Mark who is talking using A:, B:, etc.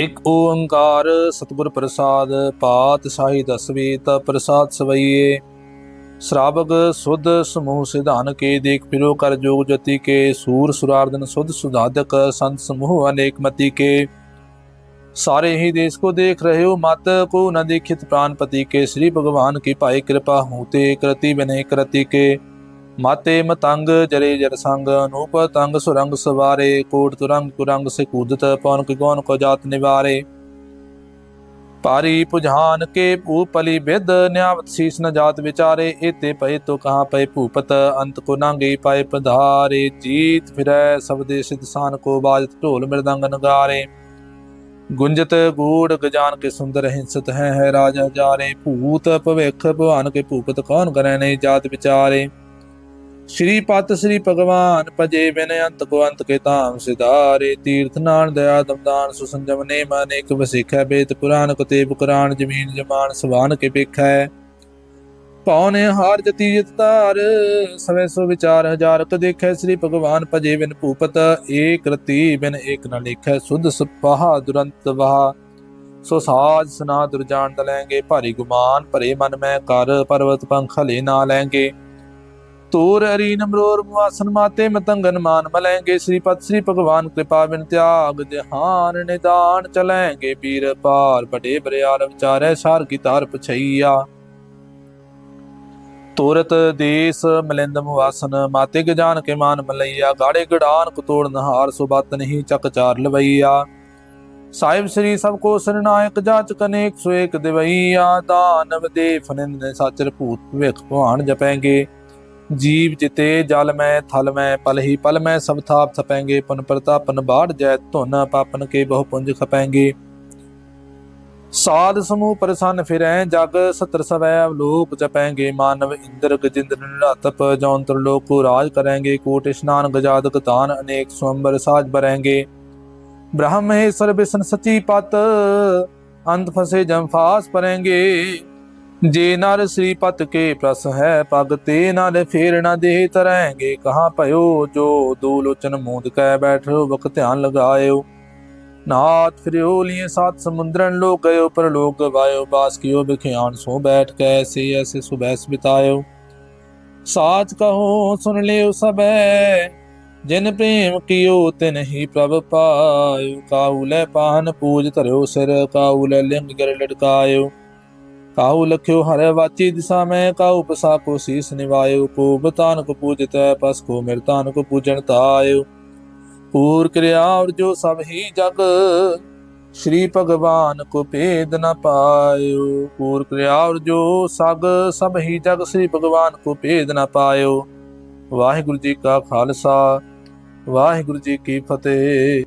A: ਇਕ ਓੰਕਾਰ ਸਤਿਗੁਰ ਪ੍ਰਸਾਦ ਪਾਤ ਸਾਹੀ ਦਸਵੀ ਤ ਪ੍ਰਸਾਦ ਸਵਈਏ। ਸ਼ਰਾਬਗ ਸੁਧ ਸਮੂਹ ਸਿਧਾਨ ਕੇ ਦੇਖ ਫਿਰੋ ਕਰ ਜੋਗ ਜਤੀ ਕੇ। ਸੂਰ ਸੁਰਾਰਦਨ ਸੁਧ ਸੁਧਾਦਕ ਸੰਤ ਸਮੂਹ ਅਨੇਕ ਮਤੀ ਕੇ। ਸਾਰੇ ਹੀ ਦੇਸ਼ ਕੋ ਦੇਖ ਰਹੇ ਹੋ ਮਤ, ਕੋ ਨ ਦੇਖਿਤ ਪ੍ਰਾਨਪਤੀ ਕੇ। ਸ੍ਰੀ ਭਗਵਾਨ ਕੀ ਭਾਈ ਕਿਰਪਾ ਹੂਤੇ ਕਰਤੀ ਬਿਨੇ ਕਰਤੀ ਕੇ। ਮਾਤੇ ਮਤੰਗ ਜਰੇ ਜਰ ਸੰਗ ਅਨੂਪ ਤੰਗ ਸੁਰੰਗ ਸਵਾਰੇ ਕੋਟ ਤੁਰੰਗ ਕੁਰੰਗ ਸੇ ਕੂਦਤ ਪਵਨ ਕੋ ਗੌਨ ਕੋ ਜਾਤ ਨਿਵਾਰੇ। ਪਾਰੀ ਪੁਝਾਨ ਕੇ ਭੂਪਲੀ ਬਿਦ ਨਿਆਵਤ ਸੀਸ ਨ ਜਾਤ ਵਿਚਾਰੇ ਇਤੇ ਪਏ ਤੋ ਕਹਾ ਪਏ ਭੂਪਤ, ਅੰਤ ਕੋ ਨਾਂਗੇ ਪਾਏ ਪਧਾਰੇ। ਜੀਤ ਫਿਰੈ ਸਭ ਦੇ ਸਿਧਸਾਨ ਕੋ ਬਾਜਤ ਢੋਲ ਮਿਰਦੰਗ ਨਗਾਰੇ। ਗੁੰਜਤ ਗੂੜ ਗਜਾਨ ਕੇ ਸੁੰਦਰ ਹਿੰਸਤ ਹੈ ਹੈ ਰਾਜਾ ਜਾਰੇ। ਭੂਤ ਭਵਿਖ ਭਵਾਨ ਕੇ ਭੂਪਤ ਕੌਣ ਕਰੈ ਨੇ ਜਾਤ ਵਿਚਾਰੇ। ਸ਼੍ਰੀ ਪਤ ਸ਼੍ਰੀ ਭਗਵਾਨ, ਭਜੇ ਬਿਨ ਅੰਤ ਕੋ ਅੰਤ ਕੇ ਧਾਮ ਸਿਧਾਰੇ। ਤੀਰਥ ਨਾਨ ਦਇਆ ਦਮਦਾਨ ਸੁਸੰਜਮ ਨੇ ਮਨ ਇਕ ਵਸਿਖੈ ਬੇਤ ਪੁਰਾਨ ਕਤੇਬ ਕੁਰਾਨ ਜਮੀਨ ਜਮਾਨ ਸਵਾਨ ਕੇ ਪੇਖੈ। ਪੌਨੇ ਹਾਰ ਜਤੀ ਜਿਤ ਧਾਰ, ਸਵੇ ਸੋ ਵਿਚਾਰ ਹਜ਼ਾਰ ਕ ਦੇਖੈ। ਸ੍ਰੀ ਭਗਵਾਨ, ਭਜੇ ਬਿਨ ਭੂਪਤ ਏਕ ਰਤੀ ਬਿਨ ਏਕ ਨ ਲੇਖੈ। ਸੁਧ ਸਪਾਹ ਦੁਰੰਤ ਵਾਹ, ਸੋ ਸਾਜ ਸੁਨਾ ਦੁਰਜਾਨ ਦਲੈਂਗੇ ਭਾਰੀ ਗੁਮਾਨ ਭਰੇ ਮਨ ਮੈਂ ਕਰ, ਪਰਵਤ ਪੰਖ ਹਲੇ ਨਾ ਲੈਂਗੇ ਤੂਰ ਅਰੀ ਨਮਰੋਰ ਮੁਆਸਨ ਮਾਤੇ ਮਤੰਗਨ ਮਾਨ ਮਲੈਂਗੇ। ਸ੍ਰੀ ਪਤ ਸ੍ਰੀ ਭਗਵਾਨ ਕਿਰਪਾ ਬਿਨ ਤਿਆਗ ਜਹਾਨ ਨਿਦਾਨ ਚਲੈਂਗੇ। ਪੀਰ ਪਾਰ ਬੜੇ ਬਰਿਆਰ ਵਿਚਾਰੈ, ਸਾਰ ਕੀ ਤਾਰ ਪਛਈਆ। ਤੋਰਤ ਦੇਸ ਮਲਿੰਦ ਵਾਸਨ ਮਾਤੇ ਗਜਾਨ ਕੇ ਮਾਨ ਮਲਈਆ। ਗਾੜੇ ਗੜਾਨ ਕੁਤੋੜ ਨਹਾਰ ਸੁਬਤ ਨਹੀਂ ਚੱਕ ਚਾਰ ਲਵਈਆ। ਸਾਹਿਬ ਸ੍ਰੀ ਸਭ ਕੋ ਸਰਨਾਇਕ ਜਾਚ ਕਨੇਕ ਸੁਏਕ ਦਿਵਈਆ। ਦਾਨਵ ਦੇ ਫਨਿੰਦ ਨੇ ਸਾਚਰ ਭਵਿਖ ਭਵਾਨ ਜਪੈਂਗੇ। ਜੀਵ ਜਿਤੇ ਜਲ ਮੈਂ, ਥਲ ਮੈਂ, ਪਲ ਹੀ ਪਲ ਮੈਂ, ਸਭ ਥਾਪ ਥਪੈਂਗੇ, ਪਨ ਪ੍ਰਤਾਪਨ ਬਾੜ ਜੈ, ਧੁਨ ਪਾਪਨ ਕੇ ਬਹੁ ਪੁੰਜ ਖਪੈਂਗੇ। ਸਾਧ ਸਮੂਹ ਪ੍ਰਸੰਨ ਫਿਰੈ, ਜਗ ਸਤਰ ਸਵੈ ਅਵਲੋਕ ਜਪੈਂਗੇ, ਮਾਨਵ ਇੰਦਰ ਗਜਿੰਦਰ ਨਿਰਾਤਪ ਜੌਂਤਰ ਲੋਕ ਕੋ ਰਾਜ ਕਰੈਂਗੇ, ਕੋਟ ਇਸ਼ਨਾਨ ਗਜਾਦਕ ਤਾਨ ਅਨੇਕ ਸਵੰਬਰ ਸਾਜ ਬਰੈਂਗੇ ਬ੍ਰਹਮ ਹੈ ਸਰਬਿਸਨ ਸਚੀ ਪਤ ਅੰਤ ਫਸੇ ਜਮ ਫਾਸ ਪਰੈਂਗੇ ਜੇ ਨਰ ਸ੍ਰੀ ਪਤ ਕੇ ਪ੍ਰਸ ਹੈ ਪਗ ਤੇ ਨਰ ਫੇਰ ਨਾ ਦੇ ਤਰੈਂਗੇ ਕਹਾਂ ਭਇਓ ਜੋ ਦੋ ਲੋਚਨ ਮੂੰਦ ਕੈ ਬੈਠੋ ਵਕ ਧਿਆਨ ਲਗਾਇਓ ਨਾਥ ਫਿਰਿਓ ਲੀਏ ਸਾਤ ਸਮੁੰਦਰਨ ਲੋਕ ਗਇਓ ਪਰ ਲੋਕ ਗਵਾਇਓ ਬਾਸ ਕੀਓ ਬਿਖਿਆਨ ਸੋ ਬੈਠ ਕੇ ਐਸੇ ਐਸੇ ਸੁਬੈਸ ਬਿਤਾਇਓ ਸਾਚ ਕਹੋ ਸੁਨ ਲਿਓ ਸਬੈ ਜਿਨ ਪ੍ਰੇਮ ਕੀਓ ਤੇ ਨਹੀਂ ਪ੍ਰਭ ਪਾਇਓ ਕਾਉ ਲੈ ਪਾਹਨ ਪੂਜ ਧਰਿਓ ਸਿਰ ਕਾਉ ਲੈ ਲਿੰਗ ਗਰ ਲਟਕਾਇਓ ਕਾਉ ਲਖਿਓ ਹਰ ਵਾਚੀ ਦਿਸਾ ਮੈਂ, ਕਾਉ ਪਸਾ ਕੋ ਸੀਸ ਨਿਵਾਇਓ ਕੋ ਬਤਾਨ ਕੋ ਪੂਜਤੈ ਪਸ ਕੋ ਮਿਰਤਾਨ ਕੋ ਪੂਜਨ ਤਾਇਓ। ਪੂਰ ਕਿਰਿਆ ਔਰ ਜੋ ਸਭ ਹੀ ਜਗ, ਸ਼੍ਰੀ ਭਗਵਾਨ ਕੋ ਭੇਦ ਨ ਪਾਇਓ। ਪੂਰ ਕਿਰਿਆ ਔਰ ਜੋ ਸਗ, ਸਭ ਹੀ ਜਗ, ਸ਼੍ਰੀ ਭਗਵਾਨ ਕੋ ਭੇਦ ਨ ਪਾਇਓ। ਵਾਹਿਗੁਰੂ ਜੀ ਕਾ ਖਾਲਸਾ, ਵਾਹਿਗੁਰੂ ਜੀ ਕੀ ਫਤਿਹ।